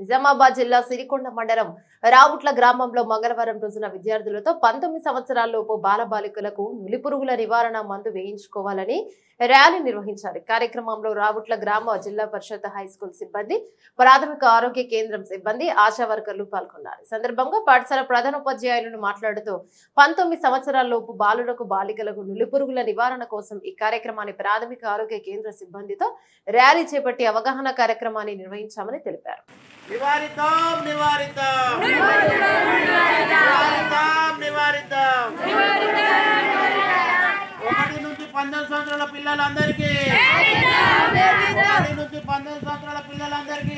నిజామాబాద్ జిల్లా సిరికొండ మండలం రావుట్ల గ్రామంలో మంగళవారం రోజున విద్యార్థులతో పంతొమ్మిది సంవత్సరాలలోపు బాలబాలికలకు నులిపురుగుల నివారణ మందు వేయించుకోవాలని ర్యాలీ నిర్వహించారు. కార్యక్రమంలో రావుట్ల గ్రామ జిల్లా పరిషత్ హై స్కూల్ సిబ్బంది ప్రాథమిక ఆరోగ్య కేంద్రం సిబ్బంది ఆశా వర్కర్లు పాల్గొన్నారు. సందర్భంగా పాఠశాల ప్రధానోపాధ్యాయులను మాట్లాడుతూ పంతొమ్మిది సంవత్సరాలలోపు బాలులకు బాలికలకు నులిపురుగుల నివారణ కోసం ఈ కార్యక్రమాన్ని ప్రాథమిక ఆరోగ్య కేంద్ర సిబ్బందితో ర్యాలీ చేపట్టి అవగాహన కార్యక్రమాన్ని నిర్వహించామని తెలిపారు. నివారిద్దాం నివారిద్దాం నివారిద్దాం నివారిద్దాం ఒకటి నుంచి పంతొమ్మిది సంవత్సరాల పిల్లలందరికీ. ఒకటి నుంచి పంతొమ్మిది సంవత్సరాల పిల్లలందరికీ.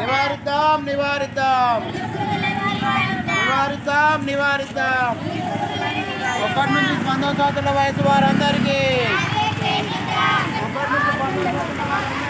నివారిద్దాం. నివారిద్దాం నివారిద్దాం. నివారిద్దాం ఒకటి నుంచి పంతొమ్మిది సంవత్సరాల వయసు వారందరికీ ఒకటి నుంచి పంతొమ్మిది